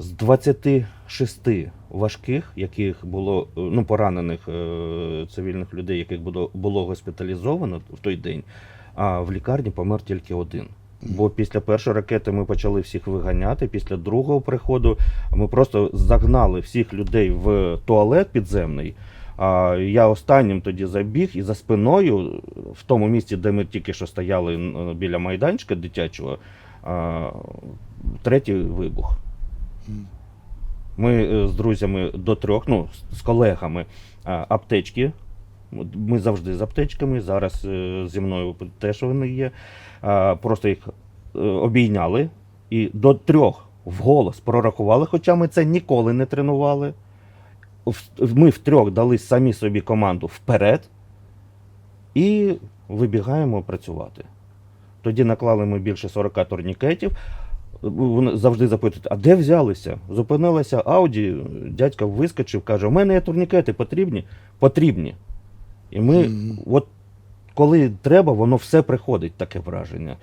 З 26 важких, яких було е, ну, поранених е, цивільних людей, яких було, було госпіталізовано в той день, а в лікарні помер тільки один. Бо після першої ракети ми почали всіх виганяти. Після другого приходу ми просто загнали всіх людей в туалет підземний. А я останнім тоді забіг і за спиною, в тому місці, де ми тільки що стояли біля майданчика дитячого, третій вибух. Ми е, з друзями до трьох, ну, з- з колегами, аптечки. Ми завжди з аптечками. Зараз е, зі мною теж вони є. Просто їх е, обійняли і до трьох вголос прорахували, хоча ми це ніколи не тренували. Ми втрьох дали самі собі команду вперед і вибігаємо працювати. Тоді наклали ми більше 40 турнікетів. Вони завжди запитують, а де взялися? Зупинилася Ауді, дядька вискочив, каже: у мене є турнікети потрібні? Потрібні. І ми, Мгм. от коли треба, воно все приходить, таке враження.